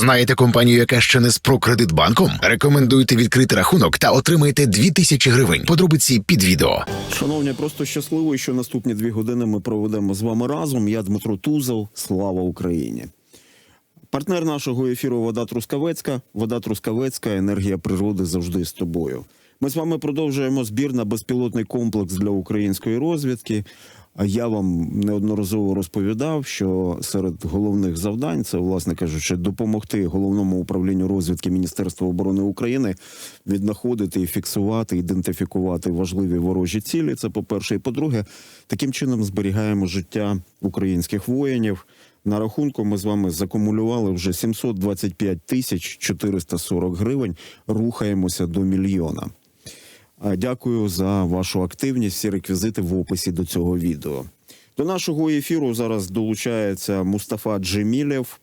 Знаєте компанію, яка ще не з Прокредитбанком? Рекомендуйте відкрити рахунок та отримайте 2000 гривень. Подробиці під відео. Шановні, просто щасливий, що наступні дві години ми проведемо з вами разом. Я Дмитро Тузов. Слава Україні! Партнер нашого ефіру Вода Трускавецька. Вода Трускавецька, енергія природи завжди з тобою. Ми з вами продовжуємо збір на безпілотний комплекс для української розвідки. Я вам неодноразово розповідав, що серед головних завдань це, власне кажучи, допомогти головному управлінню розвідки Міністерства оборони України віднаходити і фіксувати, ідентифікувати важливі ворожі цілі. Це по-перше, і по-друге, таким чином зберігаємо життя українських воїнів. На рахунку ми з вами закумулювали вже 725 тисяч 440 гривень. Рухаємося до мільйона. Дякую за вашу активність. Всі реквізити в описі до цього відео. До нашого ефіру зараз долучається Мустафа Джемілєв,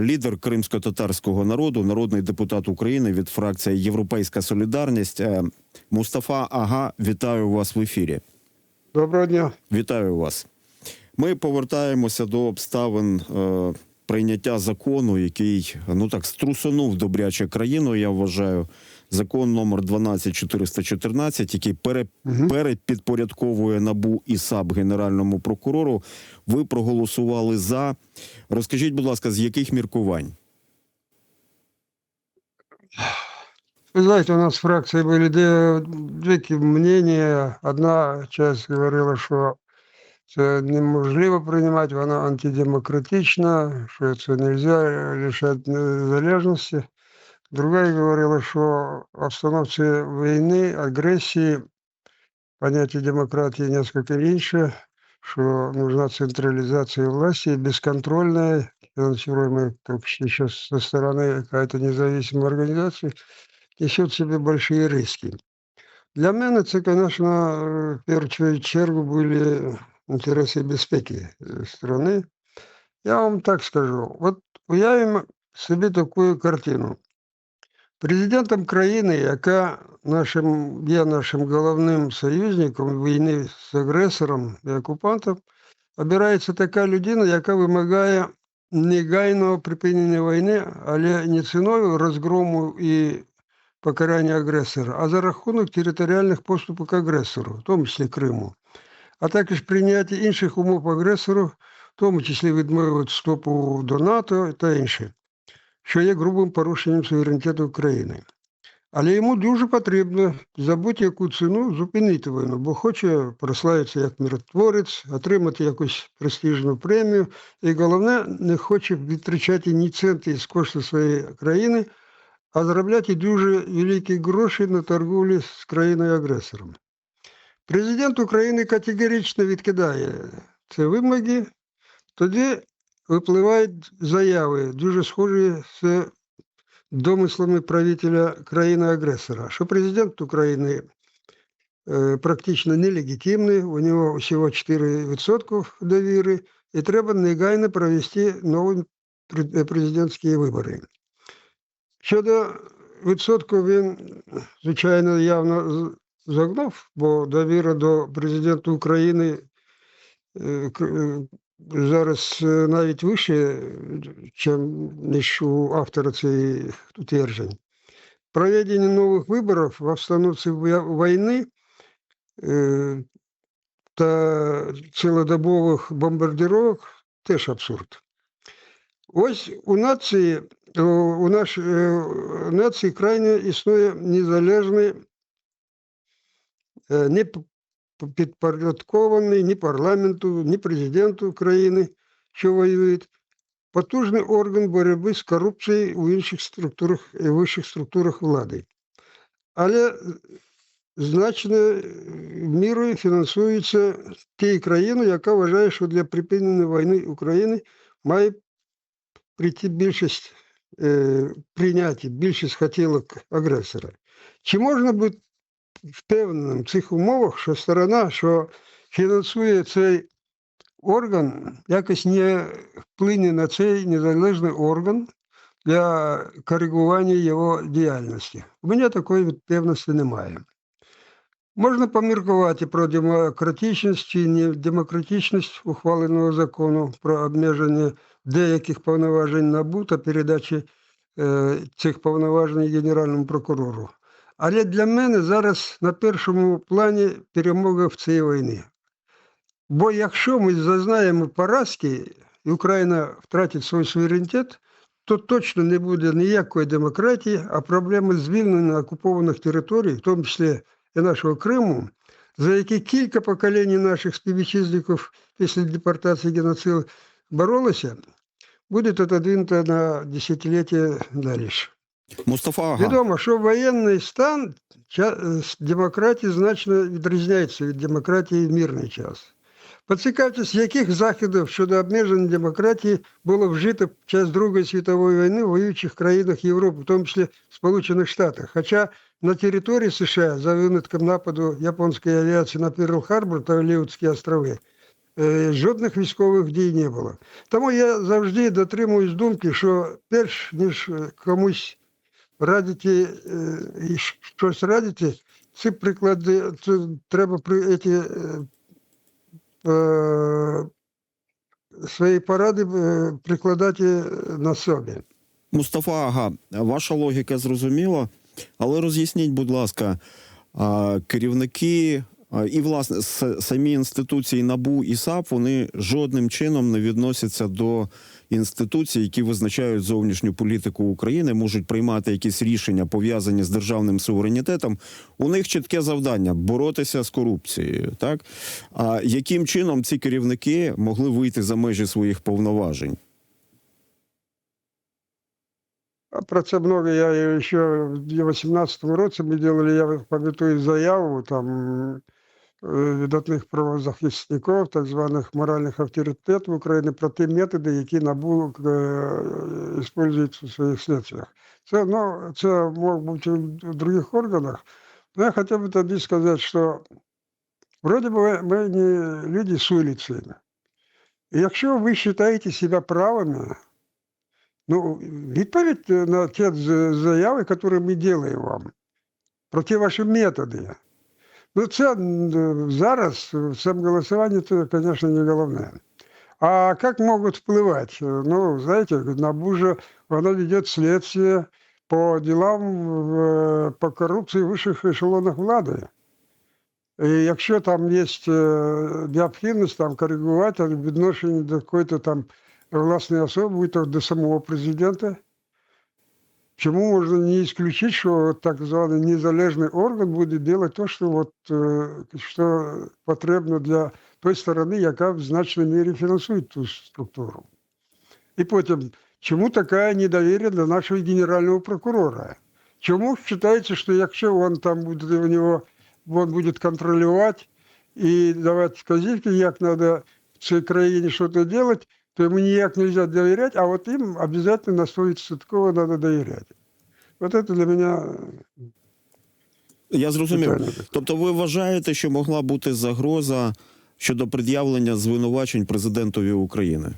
лідер кримсько-татарського народу, народний депутат України від фракції Європейська Солідарність. Е, Мустафа Ага, вітаю вас в ефірі. Доброго дня. Вітаю вас. Ми повертаємося до обставин е, прийняття закону, який ну так струсонув добряче країну. Я вважаю, закон номер 12414, який пере, Мгм. перепідпорядковує набу і САП генеральному прокурору. Ви проголосували за. Розкажіть, будь ласка, з яких міркувань? Вы знаете, у нас в фракции были две, мнения. Одна часть говорила, що це неможливо приймати, вона антидемократична, що це нельзя лишати незалежності. Друга говорила, що в обстановці війни, агресії, поняття демократії несколько інше, що нужна централизация власти и безконтрольная, финансируемая только что сейчас со стороны какая-то независимая организация, несет в себе большие риски. Для мене це, звісно, в першу чергу були інтереси безпеки е, страни. Я вам так скажу. От уявимо собі таку картину. Президентом країни, яка нашим, є нашим головним союзником війни з агресором і окупантом, обирається така людина, яка вимагає негайного припинення війни, але не ціною розгрому і покарання агресора, а за рахунок територіальних поступок агресору, в тому числі Криму, а також прийняття інших умов агресору, в тому числі відмови від вступу до НАТО та інше, що є грубим порушенням суверенітету України. Але йому дуже потрібно за будь-яку ціну зупинити війну, бо хоче прославитися як миротворець, отримати якусь престижну премію, і головне, не хоче витрачати ні центи з коштів своєї країни, а заробляти дуже великі гроші на торгівлі з країною-агресором. Президент України категорично відкидає ці вимоги, тоді випливають заяви, дуже схожі з домислами правителя країни-агресора, що президент України е, практично нелегітимний, у нього всього 4% довіри, і треба негайно провести нові президентські вибори. Щодо відсотку, він, звичайно, явно з- загнув, бо довіра до президента України е, е, зараз е, навіть вище, ніж у автора цих утверджень. Проведення нових виборів в обстановці війни е, та цілодобових бомбардировок теж абсурд. Ось у нації, о, у нашій нації крайне існує незалежний, е, підпорядкований ні парламенту, ні президенту країни, що воює, потужний орган боротьби з корупцією у інших структурах і вищих структурах влади. Але е, значною мірою фінансується тією країною, яка вважає, що для припинення війни України має прийти більшість е, прийняти більшість хотілок агресора. Чи можна бути впевненим в цих умовах, що сторона, що фінансує цей орган, якось не вплине на цей незалежний орган для коригування його діяльності? У мене такої певності немає. Можна поміркувати про демократичність чи недемократичність ухваленого закону про обмеження деяких повноважень НАБУ та передачі е, цих повноважень Генеральному прокурору. Але для мене зараз на першому плані перемога в цій війні. Бо якщо ми зазнаємо поразки, і Україна втратить свій суверенітет, то точно не буде ніякої демократії, а проблеми звільнення окупованих територій, в тому числі і нашого Криму, за які кілька поколінь наших співвітчизників після депортації геноциду боролися, буде отодвинуто на десятиліття далі. Мустафа Ага. Відомо, що воєнний стан демократії значно відрізняється від демократії в мирний час. Поцікавтесь, яких заходів щодо обмеження демократії було вжито під час Другої світової війни в воюючих країнах Європи, в тому числі Сполучених Штатах. Хоча на території США за винятком нападу японської авіації на Перл-Харбор та Олівудські острови е, жодних військових дій не було. Тому я завжди дотримуюсь думки, що перш ніж е, комусь радити е, і щось радити, ці приклади це треба при ці, е, е, свої поради е, прикладати на собі. Мустафа Ага, ваша логіка зрозуміла, але роз'ясніть, будь ласка, керівники і власне самі інституції НАБУ і САП вони жодним чином не відносяться до інституцій, які визначають зовнішню політику України, можуть приймати якісь рішення пов'язані з державним суверенітетом. У них чітке завдання боротися з корупцією. Так а яким чином ці керівники могли вийти за межі своїх повноважень? Про це много я ще в 2018 році ми делали, я пам'ятаю заяву там е, видатних правозахисників, так званих моральних авторитетів України про ті методи, які НАБУ е, використовують у своїх слідствах. Це, ну, це мог бути в других органах. Но я хотів би тоді сказати, що вроде би ми не люди з вулиці. І якщо ви вважаєте себе правими, Ну, відповідь на ті з- заяви, які ми робимо вам, про ті ваші методи. Ну, це м, зараз в цьому голосуванні, це, звісно, не головне. А как могут впливать? Ну, знаете, НАБУ же, оно ведет следствие по делам в- по коррупции в вищих ешелонах влади. І якщо там є е, необхідність там коригувати в відношенні до якоїсь там власної особи, будь то до самого президента, чому можна не исключить, що так званий незалежний орган буде робити те, що, от, е, що потрібно для той сторони, яка в значній мірі фінансує ту структуру. І потім, чому така недовір'я до нашого генерального прокурора? Чому вважається, що якщо він там буде у нього, він буде контролювати і давати вказівки, як треба в цій країні щось робити, То ему никак нельзя доверять, а вот им обязательно на 100% надо доверять. Вот это для меня Я зрозумів. Тобто, ви вважаєте, що могла бути загроза щодо пред'явлення звинувачень президентові України?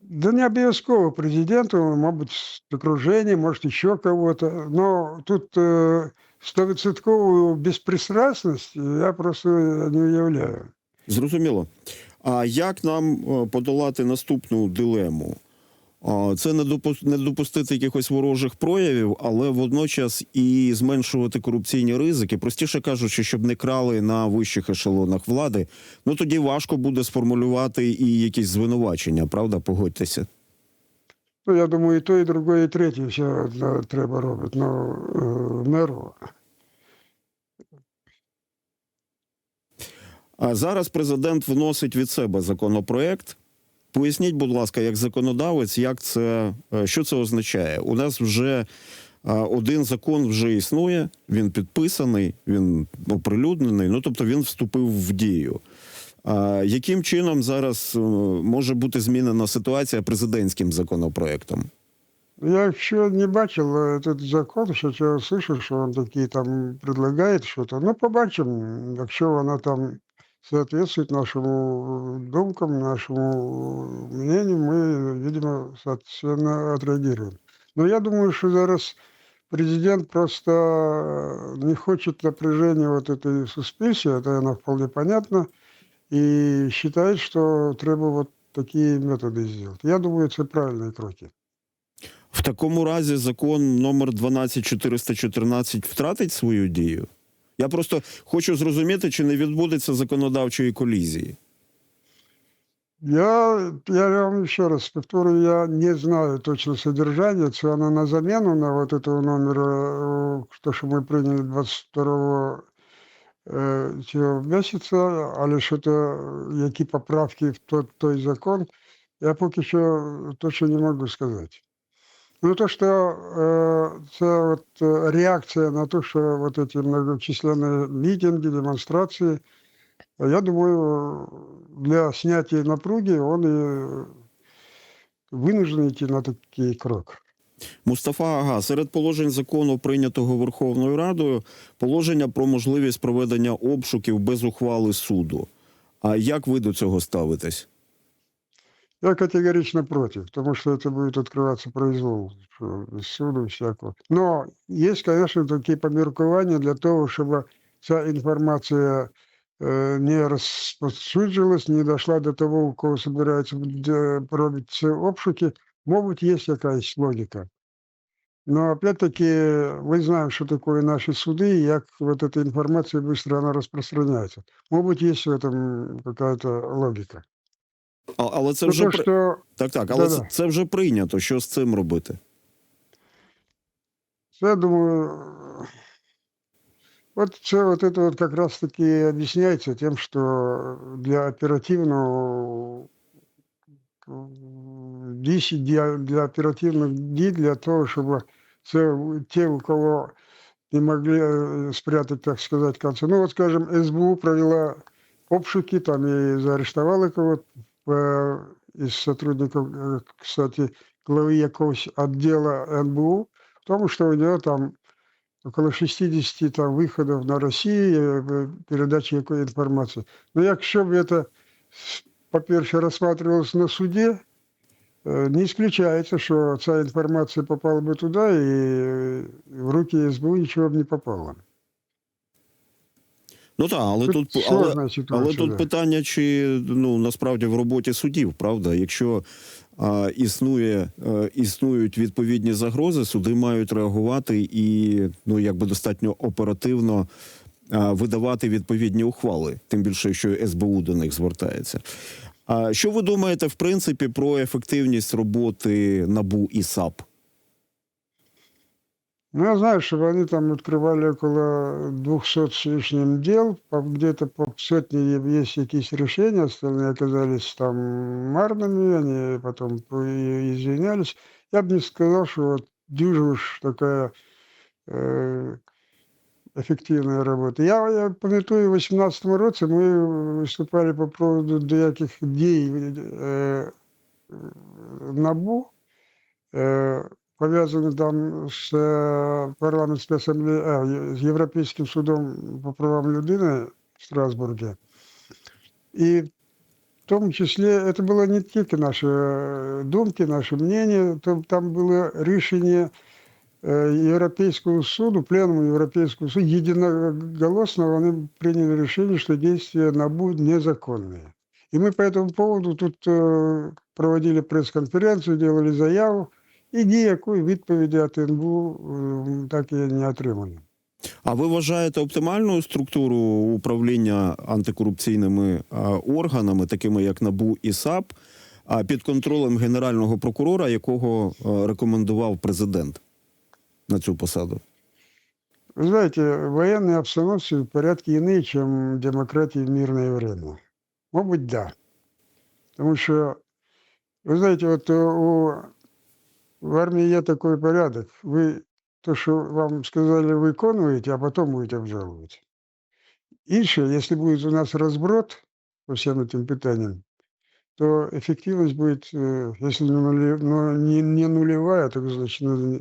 Да не обов'язково президенту, мабуть, з окружения, может, еще кого-то. Но тут э, стовідсоткову безпристрастность я просто не уявляю. Зрозуміло. А як нам е, подолати наступну дилему? Це не допу- не допустити якихось ворожих проявів, але водночас і зменшувати корупційні ризики, простіше кажучи, щоб не крали на вищих ешелонах влади. Ну тоді важко буде сформулювати і якісь звинувачення, правда? Погодьтеся. Ну, я думаю, і то, і друге, і третє все е, треба робити. Ну, е, меру. А зараз президент вносить від себе законопроект. Поясніть, будь ласка, як законодавець, як це е, що це означає? У нас вже е, один закон вже існує, він підписаний, він оприлюднений. Ну тобто він вступив в дію. А яким чином зараз е, може бути змінена ситуація президентським законопроектом? Я еще не бачил э, этот закон, що я слышу, що он такие там предлагает что-то. Ну, побачимо, якщо воно там соответствует нашему думкам, нашему мнению, мы, видимо, соответственно, отреагируем. Но я думаю, що зараз президент просто не хочет напряжения вот этой суспенсии, это оно вполне понятно, и считает, что треба вот такие методы сделать. Я думаю, это правильные кроки. В такому разі закон номер 12414 втратить свою дію. Я просто хочу зрозуміти, чи не відбудеться законодавчої колізії. Я, я вам еще раз повторю, я не знаю точно содержание, це оно на замену на вот этого номера, э, то, что мы приняли 22 э, цього місяця, але що то, які поправки в той, той закон, я поки що точно не можу сказати. Ну, то, что э, це вот э, реакция на то, что вот эти многочисленные митинги, демонстрации, я думаю, для снятия напруги он и вынужден идти на такий крок. Мустафа Ага, серед положень закону, прийнятого Верховною Радою, положення про можливість проведення обшуків без ухвали суду. А як ви до цього ставитесь? Я категорично против, потому что это будет открываться произвол что без суду всякого. Но есть, конечно, такие поміркування для того, щоб ця інформація э, не розповсюджилась, не дошла до того, у кого собираються де- проводити обшуки. Мабуть, есть якась логика. Но опять-таки мы знаем, что такое наши суды, и как вот эта информация быстро она распространяется. Мабуть, есть в этом какая-то логика. А, але це Ну, вже при- что так, так, але це, Да-да. це вже прийнято. Що з цим робити? Я думаю, вот все вот это вот как раз-таки объясняется тем, что для оперативного дій- для, для оперативных дій, для того, чтобы це те, у кого не могли спрятать, так сказать, концы. Ну вот, скажем, СБУ провела обшуки, там и заарештовала кого-то из сотрудников, э, кстати, главы якогось отдела НБУ, в том, что у нее там около 60 там, выходов на Россию, э, передачи якої інформації. Ну, якщо б це, по-перше, розглядалось на суді, е, не исключается, що ця інформація попала би туди, і е, в руки СБУ нічого б не попало. Ну так, але Тут тут, але, але тут да. питання, чи ну насправді в роботі судів, правда? Якщо а, існує, е, існують відповідні загрози, суди мають реагувати і ну якби достатньо оперативно а, видавати відповідні ухвали, тим більше, що СБУ до них звертається. А що ви думаєте, в принципі, про ефективність роботи НАБУ і САП? Ну, я знаю, что они там открывали около 200 с лишним дел, где-то по сотне есть какие решения, остальные оказались там марными, они потом извинялись. Я бы не сказал, что вот уж такая э, эффективная работа. Я, я пам'ятаю, в 2018 році ми виступали по поводу деяких дій е, НАБУ, е, пов'язані там з е, парламентською асамблеєю, а, є- з Європейським судом по правам людини в Страсбургі. І в тому числі це було не тільки наші е, думки, наші мнення, то там було рішення е, Європейського суду, пленуму Європейського суду, единоголосно вони прийняли рішення, що дійства НАБУ незаконні. И мы по этому поводу тут э, проводили пресс-конференцию, делали заяву, і ніякої відповіді від НБУ е, так і не отримали. А ви вважаєте оптимальною структуру управління антикорупційними а, органами, такими як НАБУ і САП, а під контролем генерального прокурора, якого а, рекомендував президент на цю посаду? Вы знаете, военные обстановки в порядке иные, чем демократии в мирное время. Мабуть, да. Тому що, ви знаєте, от е, у, в армії є такий порядок. Ви то, що вам сказали, виконуєте, а потім будете обжалувати. Інше, якщо буде у нас розброд по всім цим питанням, то ефективність буде, е, якщо не, нулі, ну, не, не нулевая, то значить ну,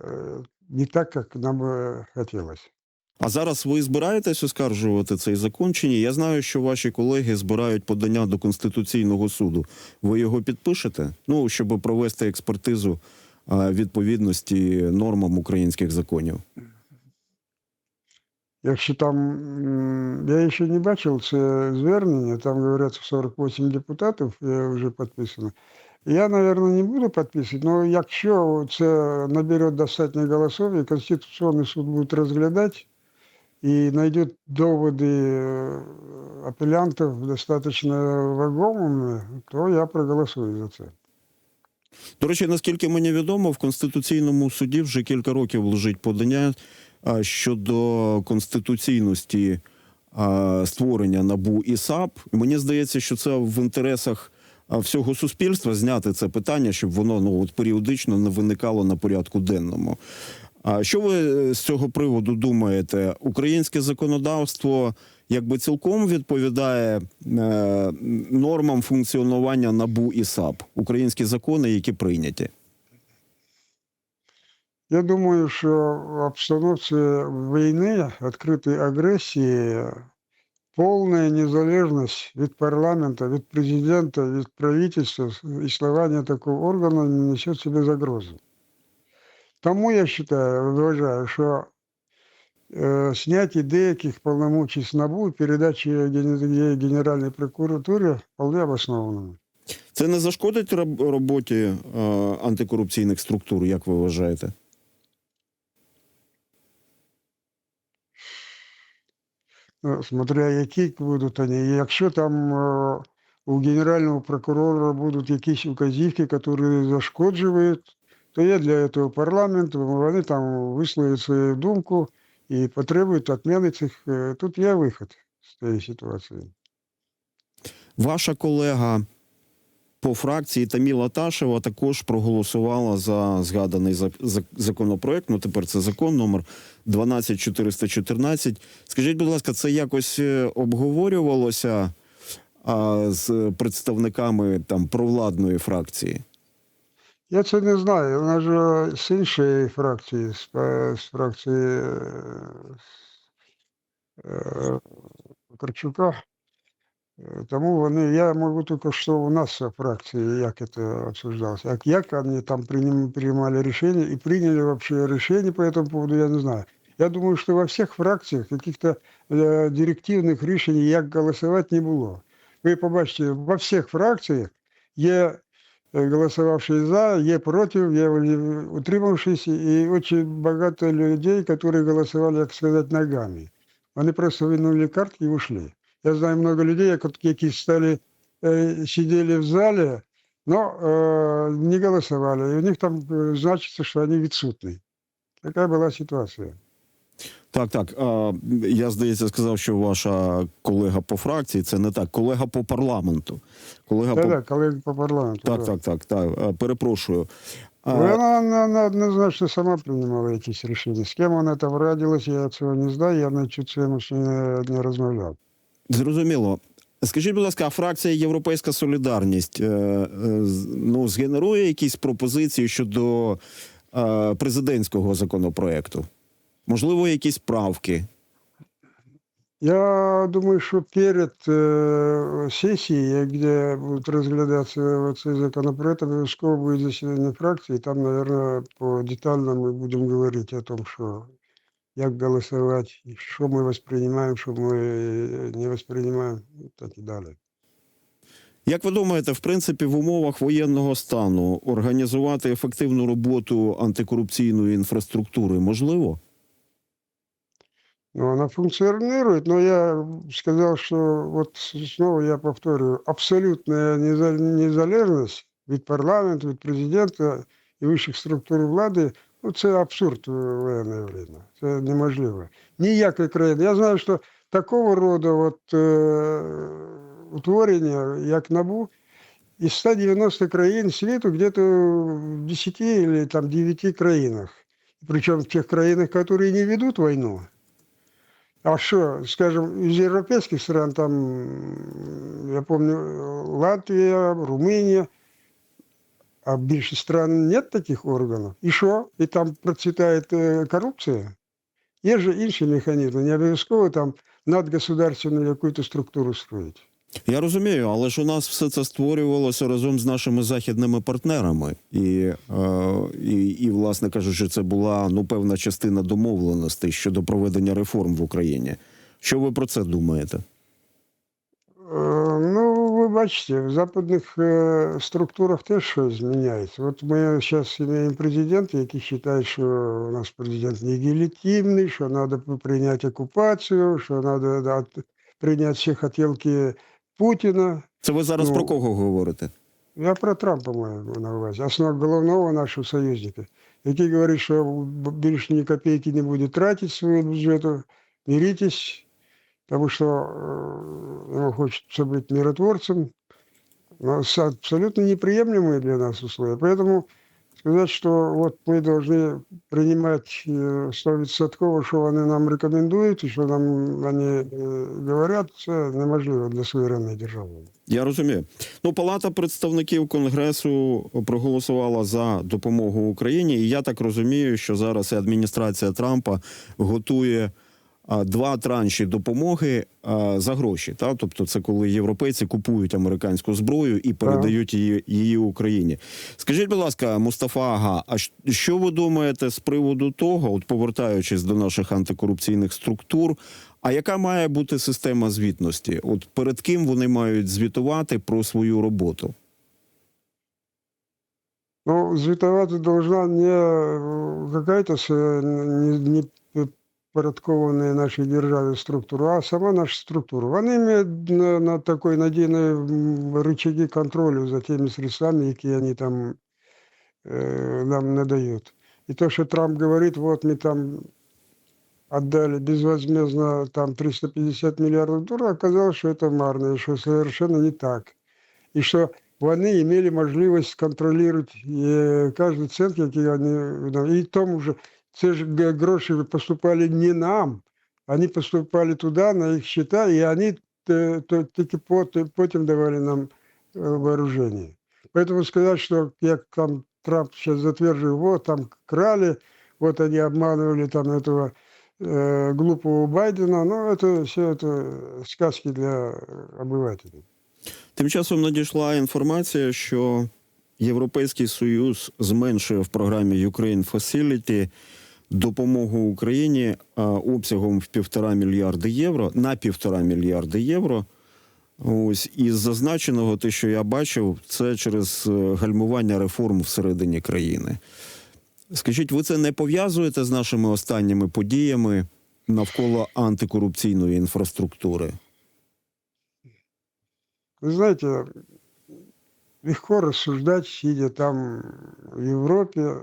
е, не так, як нам би хотілося. А зараз ви збираєтесь оскаржувати цей закон чи ні? Я знаю, що ваші колеги збирають подання до Конституційного суду. Ви його підпишете? Ну, щоб провести експертизу відповідності нормам українських законів. Якщо там, я ще не бачив це звернення, там говорять 48 депутатів, я вже підписано. Я, наверное, не буду підписувати, але якщо це набере достатньо голосів, і Конституційний суд буде розглядати, і знайде доводи е, апелянтів достатньо вагомими, то я проголосую за це. До речі, наскільки мені відомо, в Конституційному суді вже кілька років лежить подання щодо конституційності створення НАБУ і САП. Мені здається, що це в інтересах всього суспільства зняти це питання, щоб воно ну от періодично не виникало на порядку денному. А що ви е, з цього приводу думаєте? Українське законодавство якби цілком відповідає е, нормам функціонування НАБУ і САП, українські закони, які прийняті. Я думаю, що в обстановці війни, відкритої агресії, повна незалежність від парламенту, від президента, від правительства, існування такого органу не несе в собі загрозу. Тому я вважаю, вважаю, що е, зняття деяких повномочий з НАБУ і передачі Ген- Генеральній прокуратурі вполне обосновано. Це не зашкодить роботі е, антикорупційних структур, як ви вважаєте? Ну, смотря які будуть вони. Якщо там е, у генерального прокурора будуть якісь указівки, які зашкоджують, то є для цього парламент, вони там висловлять свою думку і потребують відміни цих. е, Тут є вихід з цієї ситуації. Ваша колега по фракції Таміла Ташева також проголосувала за згаданий за- за- законопроект. Ну тепер це закон номер 12414. Скажіть, будь ласка, це якось е, обговорювалося а, з представниками там провладної фракції? Я це не знаю. Вона ж з іншої фракції, з, па- з фракції е, е, Карчука. Е, Тому вони, я можу тільки що у нас в фракції, як це обсуждалося. Як, як вони там приним- принимали решение и приняли вообще решение по этому поводу, я не знаю. Я думаю, що во всіх фракціях каких-то е, директивних рішень, як голосувати, не було. Ви побачите, во всіх фракціях є е, голосувавші за, є проти, є волі- утримавшися, і дуже багато людей, які голосували, як сказати, ногами. Вони просто винули картки і ушли. Я знаю много людей, як- які стали, э, сидели в зале, но э, не голосовали. И у них там э, значится, что они відсутні. Така була ситуація. Так, так. Я здається, сказав, що ваша колега по фракції це не так. Колега по парламенту. Колега Так, по так, колеги по парламенту. так, так, так, так. Перепрошую. Вона, вона, вона однозначно сама приймала якісь рішення. З ким вона там радилась, я цього не знаю, я на цю тему ще не, не розмовляв. Зрозуміло. Скажіть, будь ласка, а фракція Європейська Солідарність е, е, ну, згенерує якісь пропозиції щодо е, президентського законопроекту? Можливо, якісь правки? Я думаю, що перед е, сесією, де будуть розглядатися цей законопроект, обов'язково буде засідання фракції. Там, мабуть, по детально ми будемо говорити о том, що як голосувати, що ми воспринимаємо, що ми не воспринимаємо, і так і далі. Як ви думаєте, в принципі, в умовах воєнного стану організувати ефективну роботу антикорупційної інфраструктури можливо? Ну, она функционирует, но я сказал, что вот снова я повторю, абсолютная неза- незалежность від парламенту, від президента і вищих структур влади, ну це абсурд в воєнне время. Це неможливо. Ніякої країни. Я знаю, що такого роду от, е, утворення, як НАБУ, із 190 країн світу где-то в 10 или там 9 країнах. Причем в тех країнах, которые не ведут войну. А что, скажем, из европейских стран, там, м, я помню, Латвия, Румыния, а в більшости стран нет таких органів. І що? І там процвітає е, корупція? Є ж інші механізми, не обов'язково там надгосударственну якусь структуру строїть. Я розумію, але ж у нас все це створювалося разом з нашими західними партнерами, і, е, і, і власне кажучи, це була ну певна частина домовленостей щодо проведення реформ в Україні. Що ви про це думаєте? Е, Ну, ви бачите, в западних е, структурах теж щось зміняється. От ми зараз маємо президента, який вважає, що у нас президент нелегітимний, що треба прийняти окупацію, що треба прийняти всі хотілки Путіна. Це ви зараз Ну, про кого говорите? Я про Трампа маю на увазі, основного головного нашого союзника, який говорить, що б- більше ні копійки не буде тратити свого бюджету. Миритесь, тому що э, он хочет быть миротворцем. Но с- абсолютно неприемлемые для нас условия. Поэтому сказать, что вот мы должны принимать э, 100%, що вони нам рекомендують і що нам вони э, говорять, це неможливо для суверенної держави. Я розумію. Ну, Палата представників Конгресу проголосувала за допомогу Україні, і я так розумію, що зараз і адміністрація Трампа готує а, два транші допомоги за гроші. Та? Тобто, це коли європейці купують американську зброю і передають її, її Україні. Скажіть, будь ласка, Мустафа Ага, а що ви думаєте з приводу того, от повертаючись до наших антикорупційних структур? А яка має бути система звітності? От перед ким вони мають звітувати про свою роботу? Ну, звітувати должна не э, какая-то не, не підпорядкованная нашій державі структура, а сама наша структура. Вони мають на, на такой надійний м, рычаги контролю за теми средствами, які вони там э, нам надають. І то, що Трамп говорить, вот ми там отдали безвозмездно там 350 миллиардов долларов, оказалось, что это марно, и что совершенно не так. І що вони мали можливість контролювати е, кожен цент, який вони і тому ж це ж г- гроші поступали не нам, вони поступали туди на їх счета, і вони те- то- тільки пот- потім давали нам е, вооруження. Поэтому сказать, что як там Трамп сейчас затверживает, вот там крали, вот они обманывали там этого э, глупого Байдена, ну это все это сказки для обывателей. Тим часом надійшла інформація, що Європейський Союз зменшує в програмі Ukraine Facility допомогу Україні обсягом в півтора мільярди євро на півтора мільярди євро. Ось із зазначеного, те, що я бачив, це через е, гальмування реформ всередині країни. Скажіть, ви це не пов'язуєте з нашими останніми подіями навколо антикорупційної інфраструктури? Вы знаете, легко рассуждать, сидя там в Европе,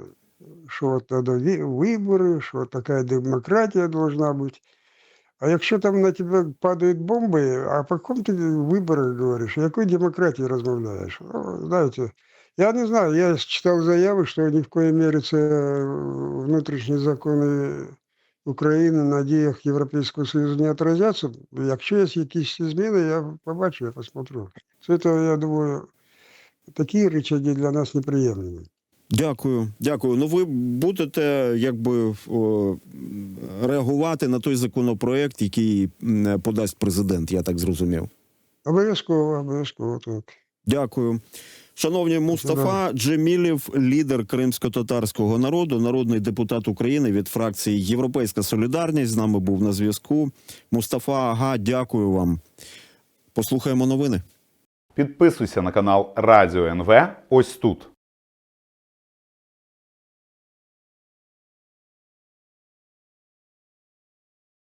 что вот надо ви- выборы, что вот такая демократия должна быть. А якщо там на тебе падають бомби, а по кому ти виборах говориш? О якої демократії розмовляєш? Ну, знаєте, я не знаю, я читав заяви, що ні в коїй мірі це е, внутрішні закони України на діях Європейського Союзу не отразяться. Якщо є якісь зміни, я побачу, я посмотрю. Це, то, я думаю, такі речаги для нас неприємні. Дякую, дякую. Ну ви будете якби реагувати на той законопроект, який подасть президент, я так зрозумів. Обов'язково, обов'язково так. Дякую. Шановні Мустафа Джемілів, лідер кримсько-татарського народу, народний депутат України від фракції Європейська Солідарність, з нами був на зв'язку. Мустафа Ага, дякую вам. Послухаємо новини. Підписуйся на канал Радіо НВ ось тут.